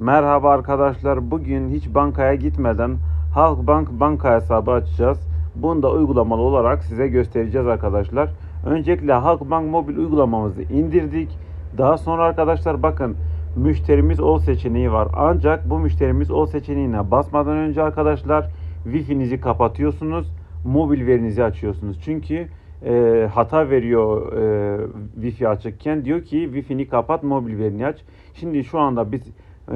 Merhaba arkadaşlar. Bugün hiç bankaya gitmeden Halkbank banka hesabı açacağız. Bunu da uygulamalı olarak size göstereceğiz arkadaşlar. Öncelikle Halkbank mobil uygulamamızı indirdik. Daha sonra arkadaşlar bakın müşterimiz ol seçeneği var. Ancak bu müşterimiz ol seçeneğine basmadan önce arkadaşlar Wi-Fi'nizi kapatıyorsunuz. Mobil verinizi açıyorsunuz. Çünkü e, hata veriyor e, Wi-Fi açıkken. Diyor ki Wi-Fi'ni kapat, mobil verini aç. Şimdi şu anda biz e,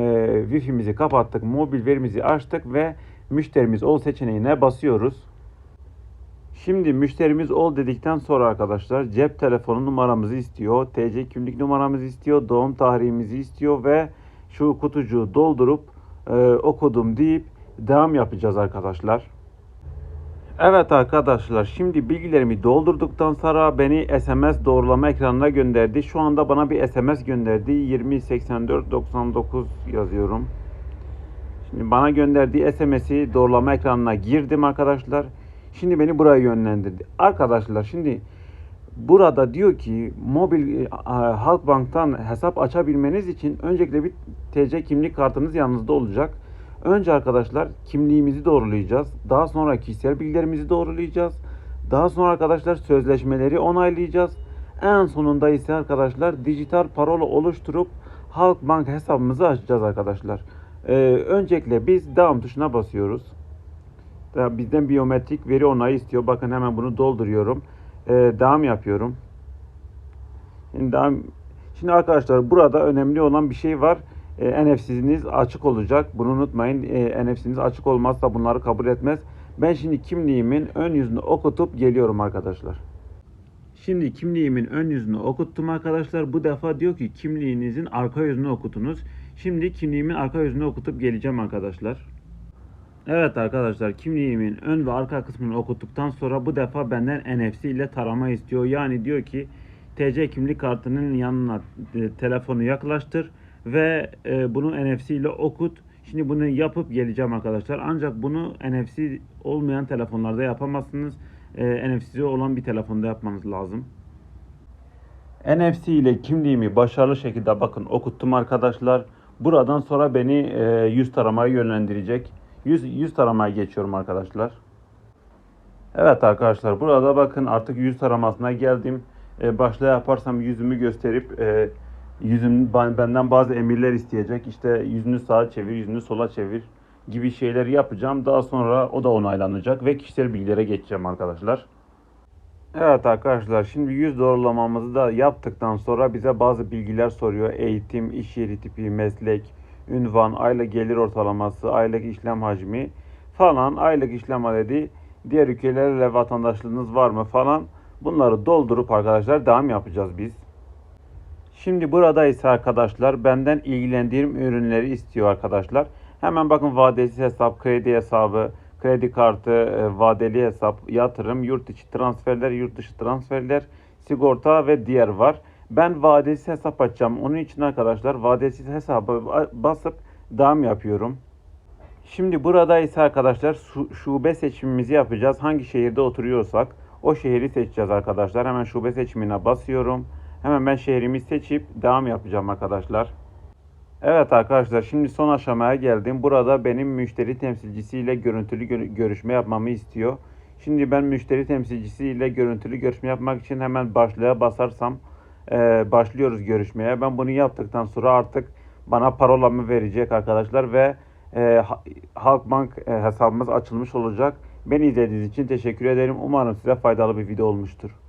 Wi-Fi'mizi kapattık, mobil verimizi açtık ve müşterimiz ol seçeneğine basıyoruz. Şimdi müşterimiz ol dedikten sonra arkadaşlar cep telefonu numaramızı istiyor, TC kimlik numaramızı istiyor, doğum tarihimizi istiyor ve şu kutucuğu doldurup e, okudum deyip devam yapacağız arkadaşlar. Evet arkadaşlar şimdi bilgilerimi doldurduktan sonra beni SMS doğrulama ekranına gönderdi. Şu anda bana bir SMS gönderdi. 208499 yazıyorum. Şimdi bana gönderdiği SMS'i doğrulama ekranına girdim arkadaşlar. Şimdi beni buraya yönlendirdi. Arkadaşlar şimdi burada diyor ki mobil e, Halkbank'tan hesap açabilmeniz için öncelikle bir TC kimlik kartınız yanınızda olacak. Önce arkadaşlar kimliğimizi doğrulayacağız. Daha sonra kişisel bilgilerimizi doğrulayacağız. Daha sonra arkadaşlar sözleşmeleri onaylayacağız. En sonunda ise arkadaşlar dijital parola oluşturup Halkbank hesabımızı açacağız arkadaşlar. Ee, öncelikle biz devam tuşuna basıyoruz. Bizden biyometrik veri onayı istiyor. Bakın hemen bunu dolduruyorum. Ee, devam yapıyorum. Şimdi, devam... Şimdi arkadaşlar burada önemli olan bir şey var. E, NFC'niz açık olacak. Bunu unutmayın. E, NFC'niz açık olmazsa bunları kabul etmez. Ben şimdi kimliğimin ön yüzünü okutup geliyorum arkadaşlar. Şimdi kimliğimin ön yüzünü okuttum arkadaşlar. Bu defa diyor ki kimliğinizin arka yüzünü okutunuz. Şimdi kimliğimin arka yüzünü okutup geleceğim arkadaşlar. Evet arkadaşlar kimliğimin ön ve arka kısmını okuttuktan sonra bu defa benden NFC ile tarama istiyor. Yani diyor ki TC kimlik kartının yanına e, telefonu yaklaştır ve e, bunu NFC ile okut. Şimdi bunu yapıp geleceğim arkadaşlar. Ancak bunu NFC olmayan telefonlarda yapamazsınız. E, NFC olan bir telefonda yapmanız lazım. NFC ile kimliğimi başarılı şekilde bakın okuttum arkadaşlar. Buradan sonra beni e, yüz taramaya yönlendirecek. Yüz, yüz taramaya geçiyorum arkadaşlar. Evet arkadaşlar burada bakın artık yüz taramasına geldim. E, başta yaparsam yüzümü gösterip e, yüzüm ben- benden bazı emirler isteyecek. İşte yüzünü sağa çevir, yüzünü sola çevir gibi şeyleri yapacağım. Daha sonra o da onaylanacak ve kişisel bilgilere geçeceğim arkadaşlar. Evet arkadaşlar şimdi yüz doğrulamamızı da yaptıktan sonra bize bazı bilgiler soruyor. Eğitim, iş yeri tipi, meslek, ünvan, aylık gelir ortalaması, aylık işlem hacmi falan, aylık işlem adedi, diğer ülkelerle vatandaşlığınız var mı falan bunları doldurup arkadaşlar devam yapacağız biz. Şimdi burada ise arkadaşlar benden ilgilendiğim ürünleri istiyor arkadaşlar. Hemen bakın vadesiz hesap, kredi hesabı, kredi kartı, e, vadeli hesap, yatırım, yurt içi transferler, yurt dışı transferler, sigorta ve diğer var. Ben vadesiz hesap açacağım. Onun için arkadaşlar vadesiz hesabı ba- basıp devam yapıyorum. Şimdi burada ise arkadaşlar şu- şube seçimimizi yapacağız. Hangi şehirde oturuyorsak o şehri seçeceğiz arkadaşlar. Hemen şube seçimine basıyorum. Hemen ben şehrimi seçip devam yapacağım arkadaşlar. Evet arkadaşlar şimdi son aşamaya geldim. Burada benim müşteri temsilcisiyle görüntülü gö- görüşme yapmamı istiyor. Şimdi ben müşteri temsilcisiyle görüntülü görüşme yapmak için hemen başlığa basarsam e, başlıyoruz görüşmeye. Ben bunu yaptıktan sonra artık bana parolamı verecek arkadaşlar ve e, Ha- Halkbank e, hesabımız açılmış olacak. Beni izlediğiniz için teşekkür ederim. Umarım size faydalı bir video olmuştur.